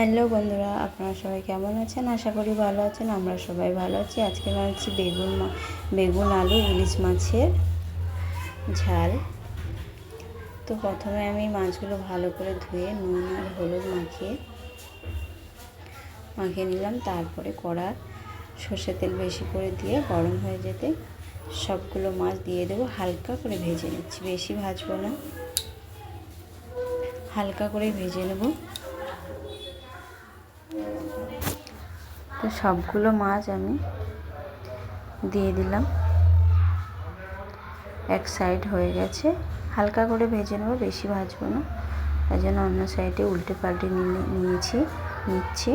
Hello বন্ধুরা, আপনারা সবাই কেমন আছেন? আশা করি ভালো আছেন, আমরা সবাই ভালো আছি। আজকে বানাচ্ছি বেগুন বেগুন আলু, ইলিশ মাছের ঝাল। তো প্রথমে আমি মাছগুলো ভালো করে ধুয়ে নুন আর হলুদ মাখিয়ে মাখিয়ে নিলাম। তারপরে কড়া সর্ষের তেল বেশি করে দিয়ে গরম হয়ে যেতে সবগুলো মাছ দিয়ে দেবো। হালকা করে ভেজে নিচ্ছি, বেশি ভাজবো না। হালকা করে ভেজে নেব। তো সবগুলো মাছ আমি দিয়ে দিলাম। এক সাইড হয়ে গেছে। হালকা করে ভেজে নেব, বেশি ভাজবো না। তাই জন্য অন্য সাইডে উল্টে পাল্টে নিয়ে নিয়েছি, নিচ্ছি।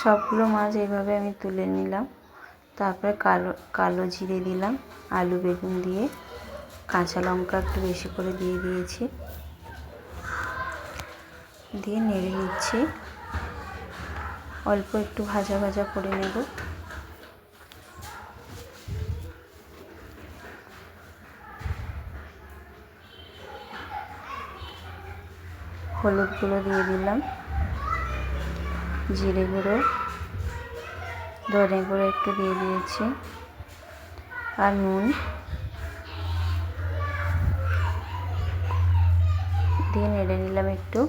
সবগুলো মাছ এইভাবে আমি তুলে নিলাম। তারপরে কালো কালো জিরে দিলাম, আলু বেগুন দিয়ে। কাঁচা লঙ্কা একটু বেশি করে দিয়ে দিয়েছি। দিয়ে নেড়ে নিচ্ছি। অল্প একটু ভাজা ভাজা করে নেব। হলুদ গুঁড়ো দিয়ে দিলাম। জিরে গুঁড়ো, ধনে গুঁড়ো একটু দিয়ে দিয়েছি, আর নুন দিয়ে নেড়ে নিলাম একটু।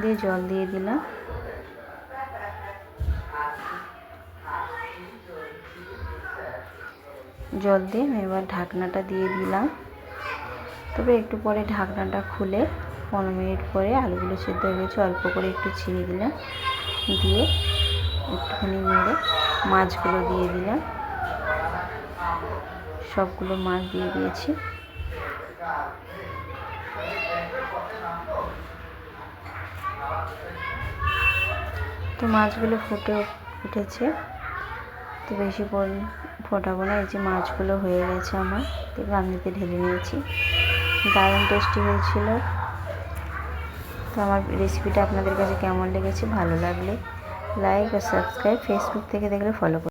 দিয়ে জল দিয়ে দিলাম। জল দিয়ে আমি এবার ঢাকনাটা দিয়ে দিলাম। তবে একটু পরে ঢাকনাটা খুলে পনেরো মিনিট পরে আলুগুলো সেদ্ধ হয়ে গেছে, অল্প করে একটু চিনি দিলাম। দিয়ে একটুখানি নেড়ে মাছগুলো দিয়ে দিলাম। সবগুলো মাছ দিয়ে দিয়েছি। তো মাছগুলো ফুটে উঠেছে। তো বেশি পর ফোটাবো না এই যে মাছগুলো হয়ে গেছে আমার গামলিতে ঢেলে নিয়েছি। দারুণ টেস্টি হয়েছিল। তো আমার রেসিপিটা আপনাদের কাছে কেমন লেগেছে ভালো লাগলে লাইক আর সাবস্ক্রাইব ফেসবুক থেকে দেখলে ফলো